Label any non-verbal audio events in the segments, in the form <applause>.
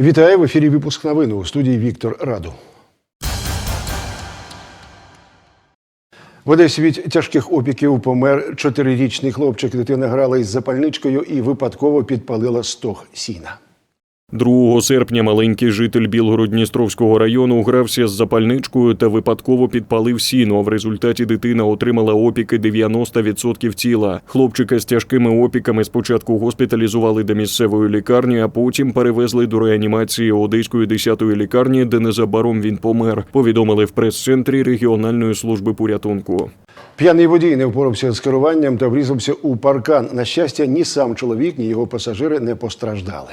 Вітаю в ефірі випуск новин у студії Віктор Раду. В Одесі від тяжких опіків помер чотирирічний хлопчик. Дитина грала із запальничкою і випадково підпалила стог сіна. 2 серпня маленький житель Білгород-Дністровського району грався з запальничкою та випадково підпалив сіно. В результаті дитина отримала опіки 90% тіла. Хлопчика з тяжкими опіками спочатку госпіталізували до місцевої лікарні, а потім перевезли до реанімації Одеської 10-ї лікарні, де незабаром він помер. Повідомили в прес-центрі регіональної служби порятунку. П'яний водій не впорався з керуванням та врізався у паркан. На щастя, ні сам чоловік, ні його пасажири не постраждали.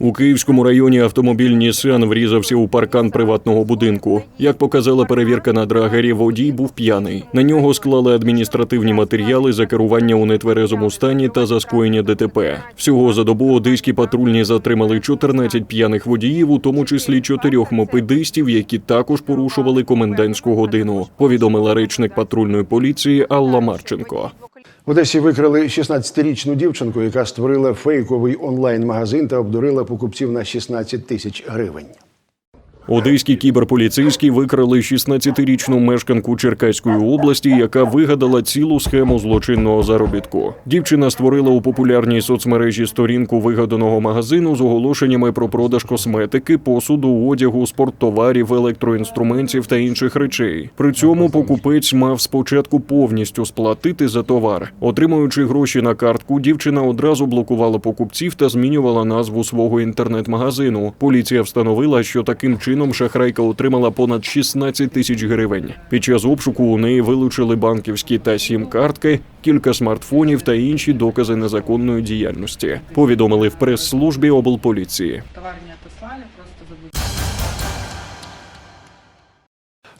У Київському районі автомобіль Нісан врізався у паркан приватного будинку. Як показала перевірка на драгері, водій був п'яний. На нього склали адміністративні матеріали за керування у нетверезому стані та за скоєння ДТП. Всього за добу одеські патрульні затримали 14 п'яних водіїв, у тому числі чотирьох мопедистів, які також порушували комендантську годину. Повідомила речник патрульної поліції Алла Марченко. В Одесі викрали 16-річну дівчинку, яка створила фейковий онлайн-магазин та обдурила покупців на 16 тисяч гривень. Одеські кіберполіцейські викрали 16-річну мешканку Черкаської області, яка вигадала цілу схему злочинного заробітку. Дівчина створила у популярній соцмережі сторінку вигаданого магазину з оголошеннями про продаж косметики, посуду, одягу, спорттоварів, електроінструментів та інших речей. При цьому покупець мав спочатку повністю сплатити за товар. Отримуючи гроші на картку, дівчина одразу блокувала покупців та змінювала назву свого інтернет-магазину. Поліція встановила, що таким чином шахрайка отримала понад 16 тисяч гривень. Під час обшуку у неї вилучили банківські та сім-картки, кілька смартфонів та інші докази незаконної діяльності. Повідомили в прес-службі облполіції. Товар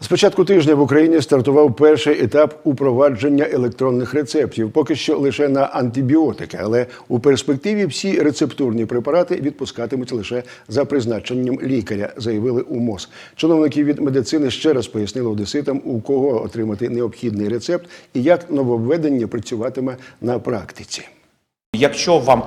З початку тижня в Україні стартував перший етап упровадження електронних рецептів. Поки що лише на антибіотики, але у перспективі всі рецептурні препарати відпускатимуть лише за призначенням лікаря, заявили у МОЗ. Чиновники від медицини ще раз пояснили одеситам, у кого отримати необхідний рецепт і як нововведення працюватиме на практиці. Якщо вам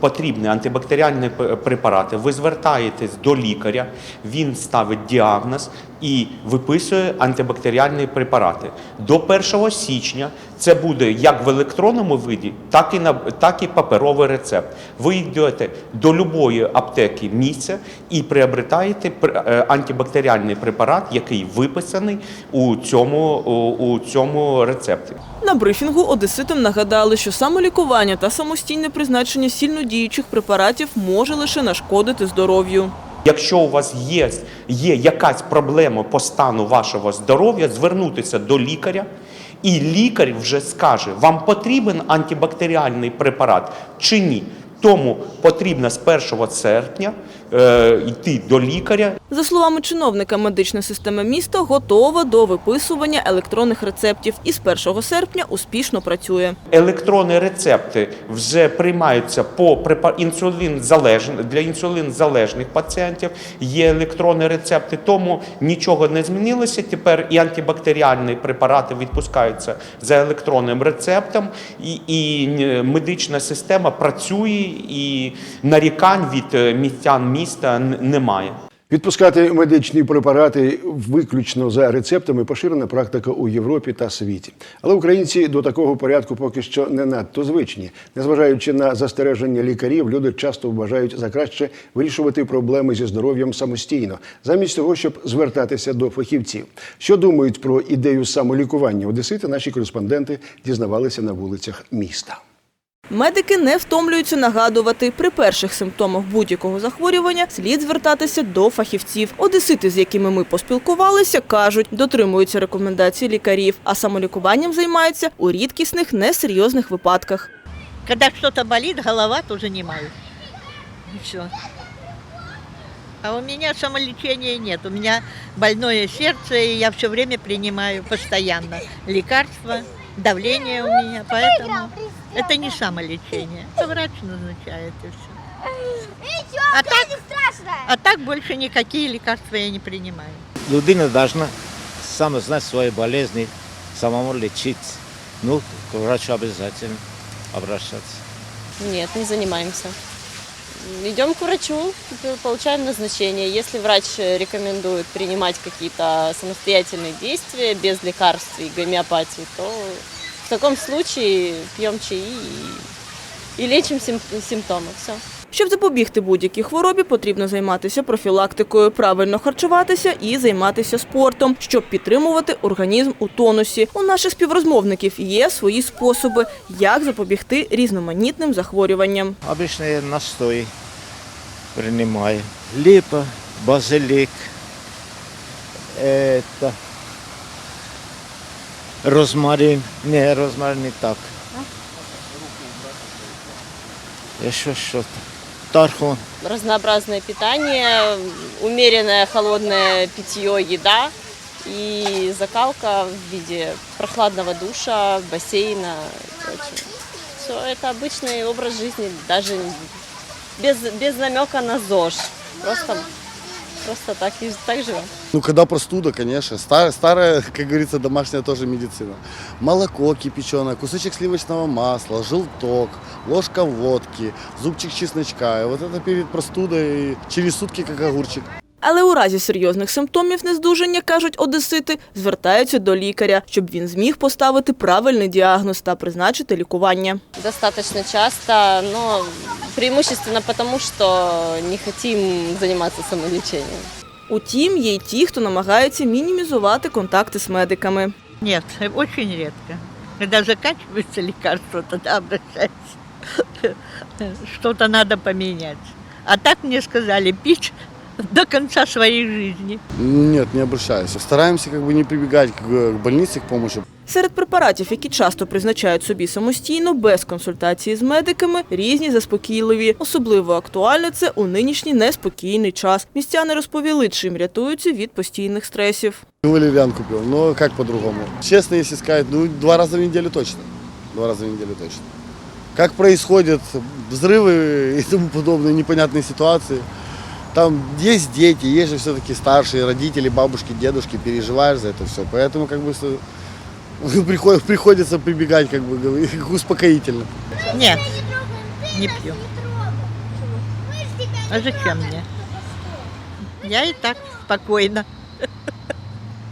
потрібні, антибактеріальні препарати, ви звертаєтесь до лікаря, він ставить діагноз і виписує антибактеріальні препарати. До 1 січня це буде як в електронному виді, так і на так і паперовий рецепт. Ви йдете до любої аптеки місця і приобретаєте пр- е, антибактеріальний препарат, який виписаний у цьому, у цьому рецепті. На брифінгу одеситам нагадали, що самолікування та самостійне призначення сильнодіючих препаратів може лише нашкодити здоров'ю. Якщо у вас є, є якась проблема по стану вашого здоров'я, звернутися до лікаря, і лікар вже скаже, вам потрібен антибактеріальний препарат чи ні. Тому потрібно з 1 серпня е, йти до лікаря За словами чиновника, медична система міста готова до виписування електронних рецептів і з 1 серпня успішно працює. Електронні рецепти вже приймаються по інсулін для інсулін залежних пацієнтів. Є електронні рецепти, тому нічого не змінилося. Тепер і антибактеріальні препарати відпускаються за електронним рецептом, і, і е, медична система працює, і нарікань від е, містян міста немає. Відпускати медичні препарати виключно за рецептами поширена практика у Європі та світі. Але українці до такого порядку поки що не надто звичні. Незважаючи на застереження лікарів, люди часто вважають за краще вирішувати проблеми зі здоров'ям самостійно, замість того, щоб звертатися до фахівців. Що думають про ідею самолікування одесити, наші кореспонденти дізнавалися на вулицях міста. Медики не втомлюються нагадувати, при перших симптомах будь-якого захворювання слід звертатися до фахівців. Одесити, з якими ми поспілкувалися, кажуть, дотримуються рекомендацій лікарів, а самолікуванням займаються у рідкісних несерйозних випадках. Когда что-то болит, голова тоже не маю. Все. А у меня самолечения нет. У меня больное сердце, и я все время принимаю постоянно лекарства, давление у меня, поэтому это не самолечение. Это врач назначает и все. А так, а так больше никакие лекарства я не принимаю. Людина должна сама знать свои болезни, самому лечить. Ну, к врачу обязательно обращаться. Нет, не занимаемся. Идем к врачу, получаем назначение. Если врач э, рекомендует принимать какие-то самостоятельные действия без лекарств и гомеопатии, то в таком случае пьем чаи и, и лечим сим- симптомы. Все. Щоб запобігти будь-якій хворобі, потрібно займатися профілактикою, правильно харчуватися і займатися спортом, щоб підтримувати організм у тонусі. У наших співрозмовників є свої способи, як запобігти різноманітним захворюванням. Обычные настои принимаю. Липа, базилик, это, розмарин. Не, розмарин не так. Еще что-то. Тархун. Разнообразное питание, умеренное холодное питье, еда и закалка в виде прохладного душа, бассейна и прочего. Все это обычный образ жизни, даже без, без намека на ЗОЖ. Просто, просто так, и- так живем. Ну, когда простуда, конечно. Старая, старая, <laughs> как говорится, домашняя тоже медицина. Молоко кипяченое, кусочек сливочного масла, желток, ложка водки, зубчик чесночка. И вот это перед простудой через сутки как огурчик. Але у разі серйозних симптомів нездужання, кажуть одесити, звертаються до лікаря, щоб він зміг поставити правильний діагноз та призначити лікування. Достаточно часто, но преимущественно потому, что не хотим заниматься самолечением. Утім, є й ті, хто намагається мінімізувати контакти з медиками. Нет, очень редко. Когда заканчивается лекарство, тогда обращаюсь. <laughs> Что-то надо поменять. А так мне сказали пить до конца своей жизни. Нет, не обращаюсь. Стараемся как бы не прибегать к к больнице, к помощи. Серед препаратів, які часто призначають собі самостійно, без консультації з медиками, різні заспокійливі. Особливо актуально це у нинішній неспокійний час. Містяни розповіли, чим рятуються від постійних стресів. Валериан купил, но как по-другому? Честно, если сказать, ну, два раза в неделю точно. Два раза в неделю точно. Как происходят взрывы <laughs> и тому подобные непонятные ситуации. Там есть дети, есть же все-таки старшие родители, бабушки, дедушки, переживаешь за это все. Поэтому как бы <laughs> приходится прибегать как бы к <laughs> успокоительным. Нет, не пью. А зачем мне? Я и так спокойно.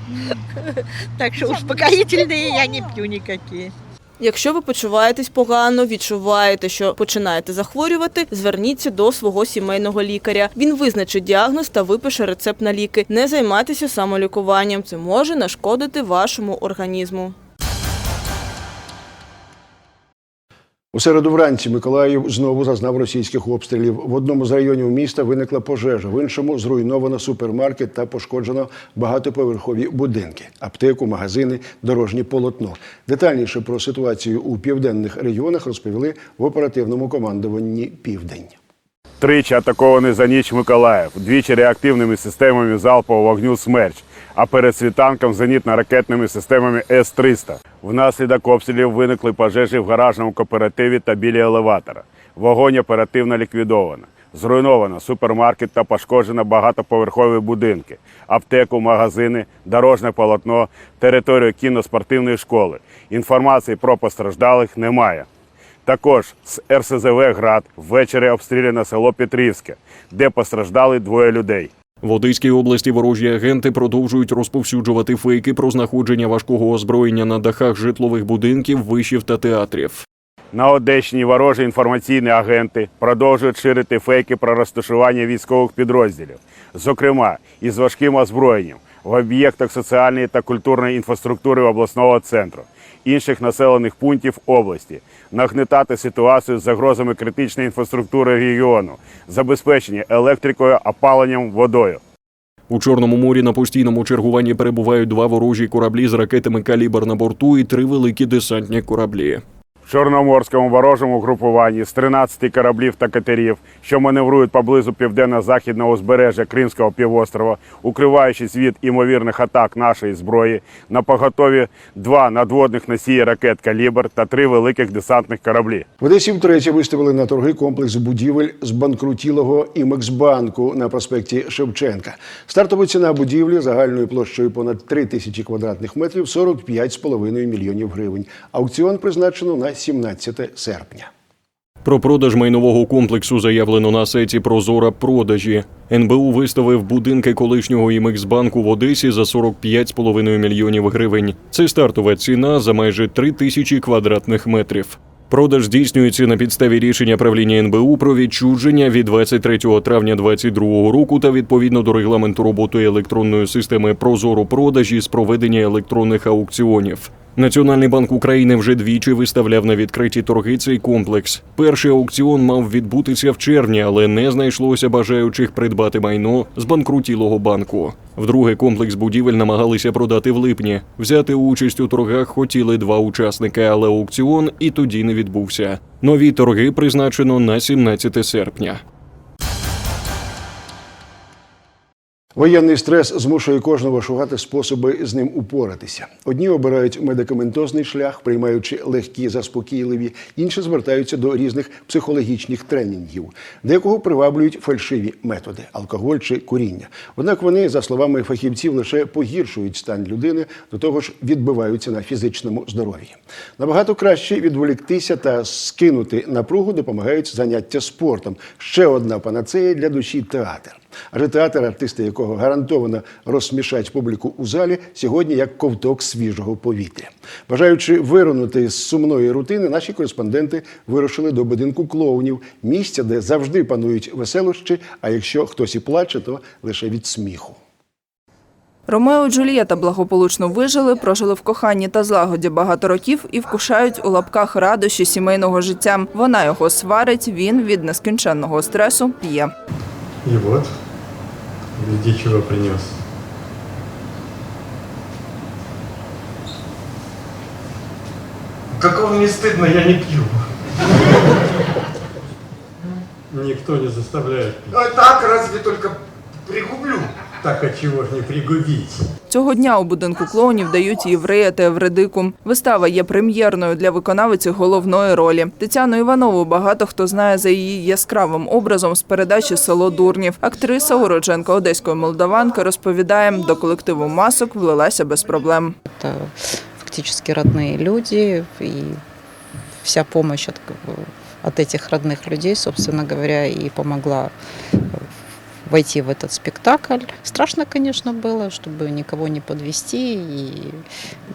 <laughs> Так что успокоительные я не пью никакие. Якщо ви почуваєтесь погано, відчуваєте, що починаєте захворювати, зверніться до свого сімейного лікаря. Він визначить діагноз та випише рецепт на ліки. Не займайтеся самолікуванням. Це може нашкодити вашому організму. У середу вранці Миколаїв знову зазнав російських обстрілів. В одному з районів міста виникла пожежа, в іншому зруйновано супермаркет та пошкоджено багатоповерхові будинки, аптеку, магазини, дорожнє полотно. Детальніше про ситуацію у південних регіонах розповіли в оперативному командуванні Південь. Тричі атакований за ніч Миколаїв, двічі реактивними системами залпового вогню «Смерч», а перед світанком зенітно-ракетними системами С-300. Внаслідок обстрілів виникли пожежі в гаражному кооперативі та біля елеватора. Вогонь оперативно ліквідовано. Зруйновано супермаркет та пошкоджено багатоповерхові будинки, аптеку, магазини, дорожне полотно, територію кіноспортивної школи. Інформації про постраждалих немає. Також з РСЗВ «Град» ввечері обстріляно село Петрівське, де постраждали двоє людей. В Одеській області ворожі агенти продовжують розповсюджувати фейки про знаходження важкого озброєння на дахах житлових будинків, вишів та театрів. На Одещині ворожі інформаційні агенти продовжують ширити фейки про розташування військових підрозділів, зокрема із важким озброєнням в об'єктах соціальної та культурної інфраструктури обласного центру, інших населених пунктів області, нагнетати ситуацію з загрозами критичної інфраструктури регіону, забезпечення електрикою, опаленням, водою. У Чорному морі на постійному чергуванні перебувають два ворожі кораблі з ракетами калібр на борту і три великі десантні кораблі. Чорноморському ворожому групуванні з 13 кораблів та катерів, що маневрують поблизу південно-західного узбережжя Кримського півострова, укриваючись від імовірних атак нашої зброї, на поготові два надводних носії ракет «Калібр» та три великих десантних кораблі. В Одесі втретє виставили на торги комплекс будівель з банкрутілого Імексбанку на проспекті Шевченка. Стартова ціна будівлі загальною площею понад 3 тисячі квадратних метрів 45,5 мільйонів гривень. Аукціон призначено на 17 серпня. Про продаж майнового комплексу заявлено на сайті Прозора продажі. НБУ виставив будинки колишнього імексбанку в Одесі за 45,5 мільйонів гривень. Це стартова ціна за майже 3 тисячі квадратних метрів. Продаж здійснюється на підставі рішення правління НБУ про відчуження від 23 травня 2022 року та відповідно до регламенту роботи електронної системи Прозоро продажі з проведення електронних аукціонів. Національний банк України вже двічі виставляв на відкриті торги цей комплекс. Перший аукціон мав відбутися в червні, але не знайшлося бажаючих придбати майно з банкрутілого банку. Вдруге комплекс будівель намагалися продати в липні. Взяти участь у торгах хотіли два учасники, але аукціон і тоді не відбувся. Нові торги призначено на 17 серпня. Воєнний стрес змушує кожного шукати способи з ним упоратися. Одні обирають медикаментозний шлях, приймаючи легкі заспокійливі, інші звертаються до різних психологічних тренінгів, декого приваблюють фальшиві методи алкоголь чи куріння. Однак вони, за словами фахівців, лише погіршують стан людини, до того ж відбиваються на фізичному здоров'ї. Набагато краще відволіктися та скинути напругу допомагають заняття спортом. Ще одна панацея для душі театр. Адже театр, артисти якого гарантовано розсмішать публіку у залі, сьогодні як ковток свіжого повітря. Бажаючи вирунути з сумної рутини, наші кореспонденти вирушили до будинку клоунів, місця, де завжди панують веселощі, а якщо хтось і плаче, то лише від сміху. Ромео і Джулієта благополучно вижили, прожили в коханні та злагоді багато років і вкушають у лапках радощі сімейного життя. Вона його сварить, він від нескінченного стресу п'є. И вот, гляди, чего принес. Как вам не стыдно, я не пью. Никто не заставляет. А так разве только пригублю. Так а чего ж не пригубить? Цього дня у будинку клоунів дають єврея та Евредику. Вистава є прем'єрною для виконавиці головної ролі. Тетяну Іванову багато хто знає за її яскравим образом з передачі Село дурнів. Актриса, уродженка одеської молдаванки, розповідає, до колективу масок влилася без проблем. Это фактически родные люди, и вся помощь от, от этих родных людей, собственно говоря, и помогла э, войти в этот спектакль. Страшно, конечно, было, чтобы никого не подвести и,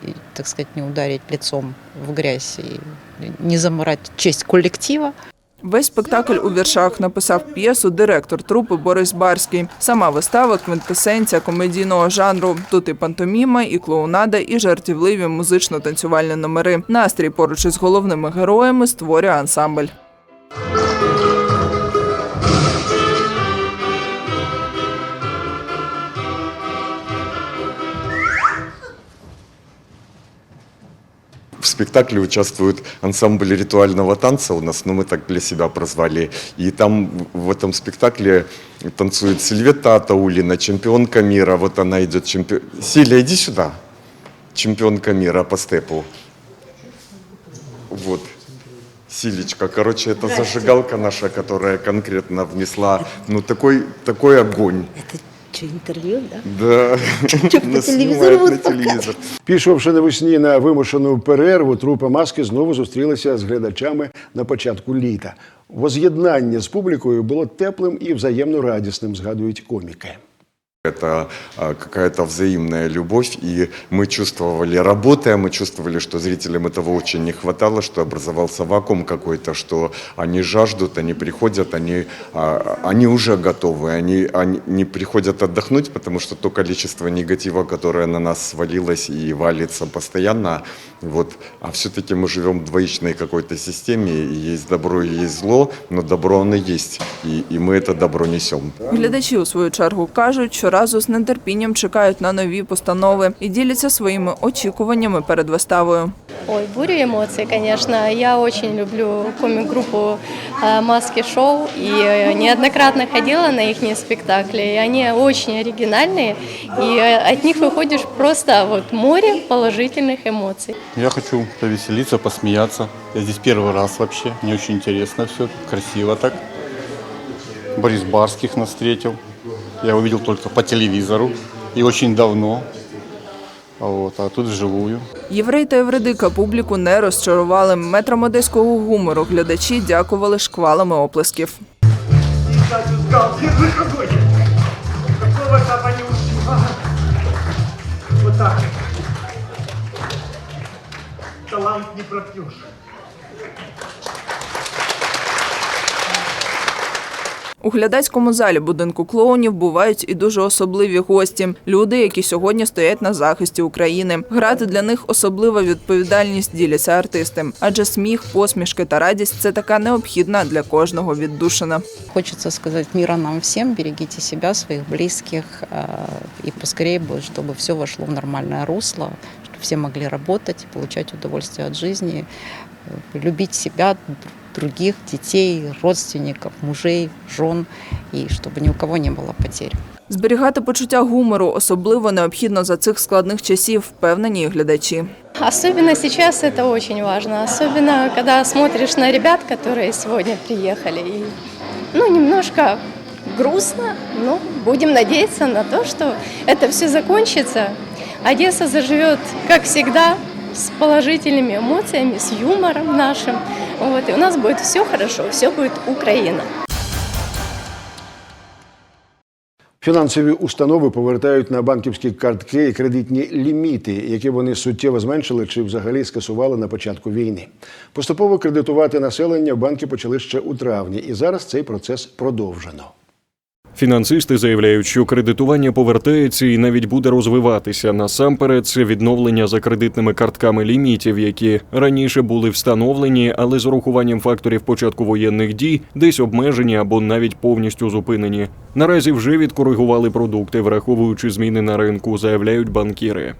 и, так сказать, не ударить лицом в грязь и не заморать честь коллектива. Весь спектакль у віршах написав п'єсу директор трупи Борис Барський. Сама вистава квінтесенція комедійного жанру. Тут і пантоміма, і клоунада, і жартівливі музично-танцювальні номери. Настрій поруч із головними героями створює ансамбль. Спектакле участвует ансамбль ритуального танца у нас, ну мы так для себя прозвали. И там в этом спектакле танцует Сильвета Атаулина, чемпионка мира. Вот она идет чемпион... Силя, иди сюда. Чемпионка мира по степу. Вот. Силечка. Короче, это зажигалка наша, которая конкретно внесла, ну, такой, такой огонь. Что, інтерв'ю, да? Да. Чи по будут на телевізор. Пішовши навесні на вимушену перерву, трупа маски знову зустрілися з глядачами на початку літа. Воз'єднання з публікою було теплим і взаємно радісним, згадують коміки. Это а, какая-то взаимная любовь, и мы чувствовали, работая, мы чувствовали, что зрителям этого очень не хватало, что образовался вакуум какой-то, что они жаждут, они приходят, они, а, они уже готовы, они, они не приходят отдохнуть, потому что то количество негатива, которое на нас свалилось и валится постоянно, вот, а все-таки мы живем в двоичной какой-то системе, и есть добро, и есть зло, но добро оно есть, и, и мы это добро несем. Глядачі у свою чергу кажуть, що разу з нетерпінням чекають на нові постанови і діляться своїми очікуваннями перед виставою. Ой, буря эмоций, конечно. Я очень люблю комик-группу э, «Маски Шоу» и э, неоднократно ходила на их спектакли. И они очень оригинальные, и э, от них выходишь просто вот море положительных эмоций. Я хочу повеселиться, посмеяться. Я здесь первый раз вообще. Мне очень интересно все, красиво так. Борис Барских нас встретил. Я его видел только по телевизору и очень давно. а, а тут вживую. Єврей та Евредика публіку не розчарували. Метром одеського гумору глядачі дякували шквалами оплесків. Талант не пропьешь. У глядацькому залі будинку клоунів бувають і дуже особливі гості люди, які сьогодні стоять на захисті України. Грати для них особлива відповідальність діляться артисти, адже сміх, посмішки та радість це така необхідна для кожного віддушина. Хочется сказать мира нам всем, берегите себя, своих близких, э, и поскорее бы, чтобы все вошло в нормальное русло, чтобы все могли работать, получать удовольствие от жизни, э, любить себя, других, детей, родственников, мужей, жен, и чтобы ни у кого не было потерь. Зберігати почуття гумору особливо необхідно за цих складних часів, впевнені глядачі. Особенно сейчас это очень важно, особенно когда смотришь на ребят, которые сегодня приехали. И, ну, немножко грустно, но будем надеяться на то, что это все закончится. Одесса заживет, как всегда, с положительными эмоциями, с юмором нашим. Вот, и у нас будет все хорошо, все будет Украина. Фінансові установи повертають на банківські картки і кредитні ліміти, які вони суттєво зменшили чи взагалі скасували на початку війни. Поступово кредитувати населення банки почали ще у травні, і зараз цей процес продовжено. Фінансисти заявляють, що кредитування повертається і навіть буде розвиватися. Насамперед, це відновлення за кредитними картками лімітів, які раніше були встановлені, але з урахуванням факторів початку воєнних дій десь обмежені або навіть повністю зупинені. Наразі вже відкоригували продукти, враховуючи зміни на ринку, заявляють банкіри.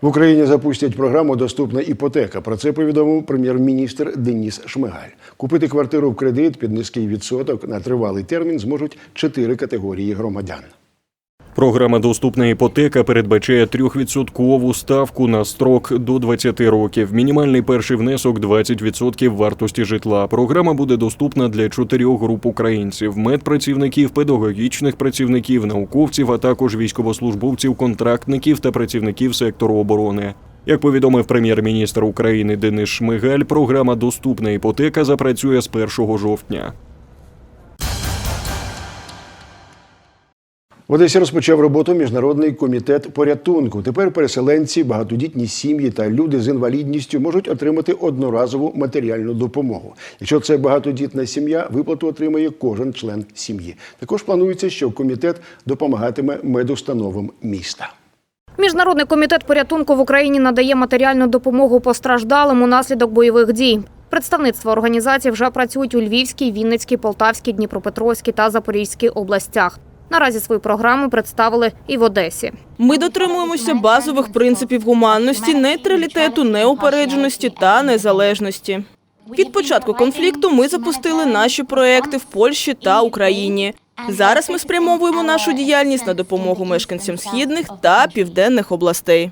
В Україні запустять програму Доступна іпотека. Про це повідомив прем'єр-міністр Деніс Шмигаль. Купити квартиру в кредит під низький відсоток на тривалий термін зможуть чотири категорії громадян. Програма Доступна іпотека передбачає трьохвідсоткову ставку на строк до 20 років. Мінімальний перший внесок 20% вартості житла. Програма буде доступна для чотирьох груп українців: медпрацівників, педагогічних працівників, науковців, а також військовослужбовців, контрактників та працівників сектору оборони. Як повідомив прем'єр-міністр України Денис Шмигаль, програма Доступна іпотека запрацює з 1 жовтня. В Одесі розпочав роботу міжнародний комітет порятунку. Тепер переселенці, багатодітні сім'ї та люди з інвалідністю можуть отримати одноразову матеріальну допомогу. Якщо це багатодітна сім'я, виплату отримає кожен член сім'ї. Також планується, що комітет допомагатиме медустановам міста. Міжнародний комітет порятунку в Україні надає матеріальну допомогу постраждалим унаслідок бойових дій. Представництва організації вже працюють у Львівській, Вінницькій, Полтавській, Дніпропетровській та Запорізькій областях. Наразі свої програми представили і в Одесі. Ми дотримуємося базових принципів гуманності, нейтралітету, неупередженості та незалежності. Від початку конфлікту ми запустили наші проекти в Польщі та Україні. Зараз ми спрямовуємо нашу діяльність на допомогу мешканцям східних та південних областей.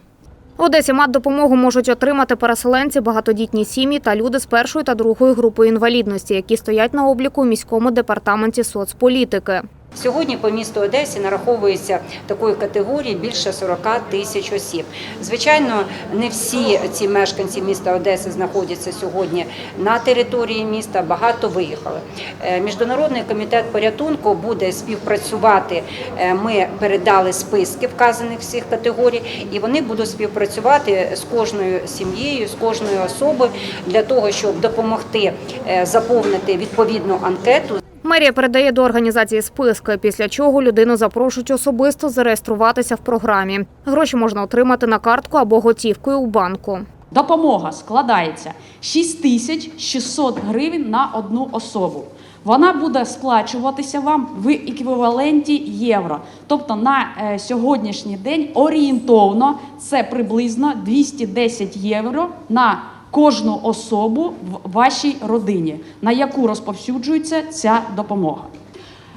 В Одесі мат-допомогу можуть отримати переселенці, багатодітні сім'ї та люди з першої та другої групи інвалідності, які стоять на обліку у міському департаменті соцполітики. Сьогодні по місту Одесі нараховується такої категорії більше 40 тисяч осіб. Звичайно, не всі ці мешканці міста Одеси знаходяться сьогодні на території міста. Багато виїхали. Е, Міжнародний комітет порятунку буде співпрацювати. Е, Ми передали списки вказаних всіх категорій, і вони будуть співпрацювати з кожною сім'єю, з кожною особою для того, щоб допомогти е, заповнити відповідну анкету. Мерія передає до організації списки, після чого людину запрошують особисто зареєструватися в програмі. Гроші можна отримати на картку або готівкою у банку. Допомога складається 6600 гривень на одну особу. Вона буде сплачуватися вам в еквіваленті євро. Тобто на е, сьогоднішній день орієнтовно це приблизно 210 євро на кожну особу в вашій родині, на яку розповсюджується ця допомога.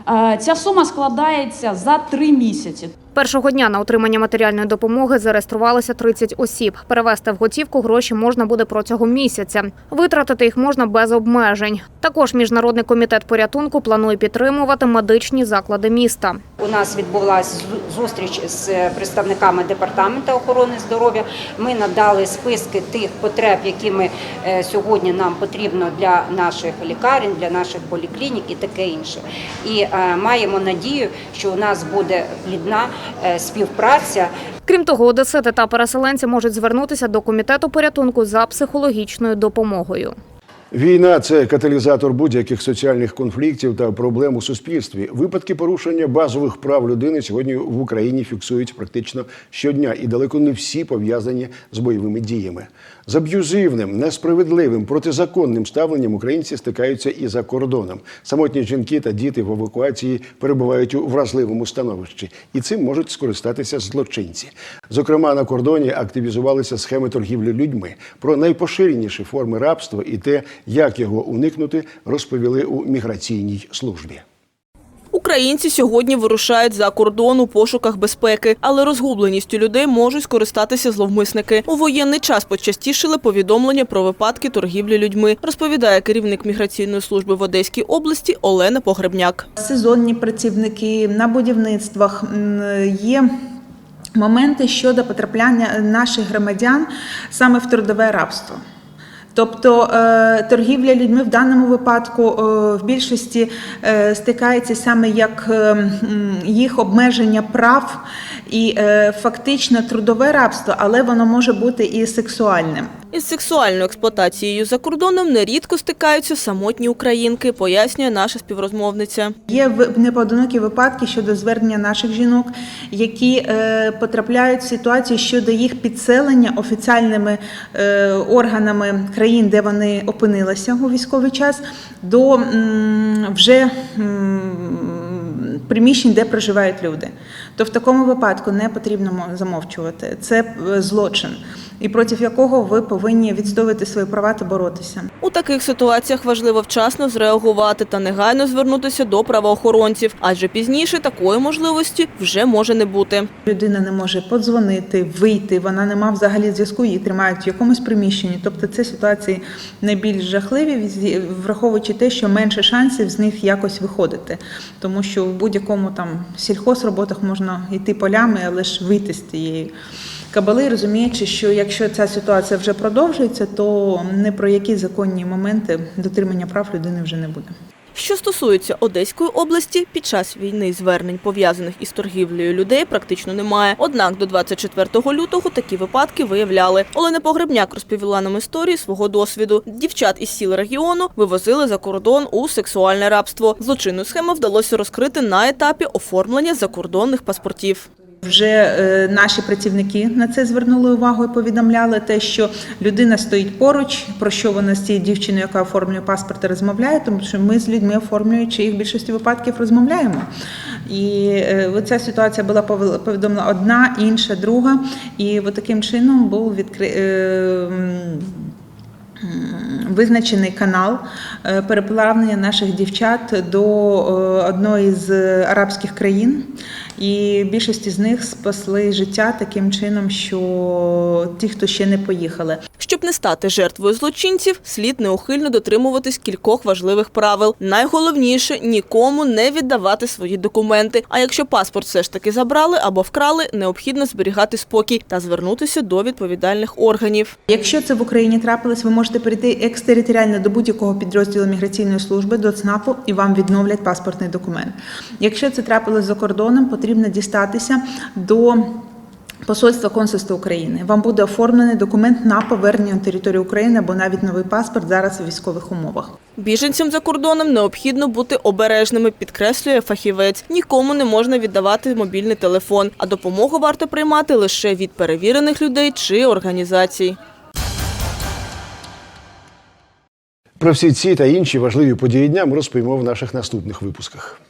Е, Ця сума складається за три місяці. Першого дня на отримання матеріальної допомоги зареєструвалося 30 осіб. Перевести в готівку гроші можна буде протягом місяця. Витратити їх можна без обмежень. Також міжнародний комітет порятунку планує підтримувати медичні заклади міста. У нас відбулася зустріч з представниками департаменту охорони здоров'я. Ми надали списки тих потреб, які ми е, сьогодні нам потрібно для наших лікарень, для наших поліклінік і таке інше. І е, маємо надію, що у нас буде плідна співпраця Крім того, одесити та переселенці можуть звернутися до комітету порятунку за психологічною допомогою. Війна це каталізатор будь-яких соціальних конфліктів та проблем у суспільстві. Випадки порушення базових прав людини сьогодні в Україні фіксують практично щодня, і далеко не всі пов'язані з бойовими діями. З аб'юзивним, несправедливим, протизаконним ставленням українці стикаються і за кордоном. Самотні жінки та діти в евакуації перебувають у вразливому становищі, і цим можуть скористатися злочинці. Зокрема, на кордоні активізувалися схеми торгівлі людьми. Про найпоширеніші форми рабства і те, як його уникнути, розповіли у міграційній службі. Українці сьогодні вирушають за кордон у пошуках безпеки, але розгубленістю людей можуть скористатися зловмисники. У воєнний час почастішили повідомлення про випадки торгівлі людьми, розповідає керівник міграційної служби в Одеській області Олена Погребняк. сезонні працівники на будівництвах є. Моменти щодо потрапляння наших громадян саме в трудове рабство. Тобто е, торгівля людьми в даному випадку е, в більшості е, стикається саме як їх обмеження прав і фактично трудове рабство, але воно може бути і сексуальним. Із сексуальною експлуатацією за кордоном нерідко стикаються самотні українки, пояснює наша співрозмовниця. Є непоодинокі випадки щодо звернення наших жінок, які е, потрапляють в ситуацію щодо їх підселення офіціальними е, органами країн, де вони опинилися у військовий час, до вже приміщень, де проживають люди. То в такому випадку не потрібно мо- замовчувати. Це е, злочин, і проти якого ви повинні відстоювати свої права та боротися. У таких ситуаціях важливо вчасно зреагувати та негайно звернутися до правоохоронців, адже пізніше такої можливості вже може не бути. Людина не може подзвонити, вийти, вона не має взагалі зв'язку, її тримають в якомусь приміщенні. Тобто це ситуації найбільш жахливі, враховуючи те, що менше шансів з них якось виходити. Тому що в будь-якому там сільхозроботах можна йти полями, але ж вийти з тієї кабали, розуміючи, що якщо ця ситуація вже продовжується, то не про які законні моменти дотримання прав людини вже не буде. Що стосується Одеської області, під час війни звернень, пов'язаних із торгівлею людей, практично немає. Однак до 24 лютого такі випадки виявляли. Олена Погребняк розповіла нам історії свого досвіду. Дівчат із сіл регіону вивозили за кордон у сексуальне рабство. Злочинну схему вдалося розкрити на етапі оформлення закордонних паспортів. Вже е, наші працівники на це звернули увагу і повідомляли те, що людина стоїть поруч, про що вона з цією дівчиною, яка оформлює паспорт, розмовляє, тому що ми з людьми, оформлюючи їх в більшості випадків, розмовляємо. І е, ця ситуація була повідомлена одна, інша, друга. І от таким чином був відкритий. Визначений канал е, переплавлення наших дівчат до е, одної з арабських країн, і більшості з них спасли життя таким чином, що ті, хто ще не поїхали. Щоб не стати жертвою злочинців, слід неухильно дотримуватись кількох важливих правил. Найголовніше нікому не віддавати свої документи. А якщо паспорт все ж таки забрали або вкрали, необхідно зберігати спокій та звернутися до відповідальних органів. Якщо це в Україні трапилось, ви можете перейти екстериторіально до будь-якого підрозділу міграційної служби, до ЦНАПу, і вам відновлять паспортний документ. Якщо це трапилось за кордоном, потрібно дістатися до Посольства консульства України вам буде оформлений документ на повернення на територію України або навіть новий паспорт зараз у військових умовах. Біженцям за кордоном необхідно бути обережними, підкреслює фахівець. Нікому не можна віддавати мобільний телефон, а допомогу варто приймати лише від перевірених людей чи організацій. Про всі ці та інші важливі події дня ми розповімо в наших наступних випусках.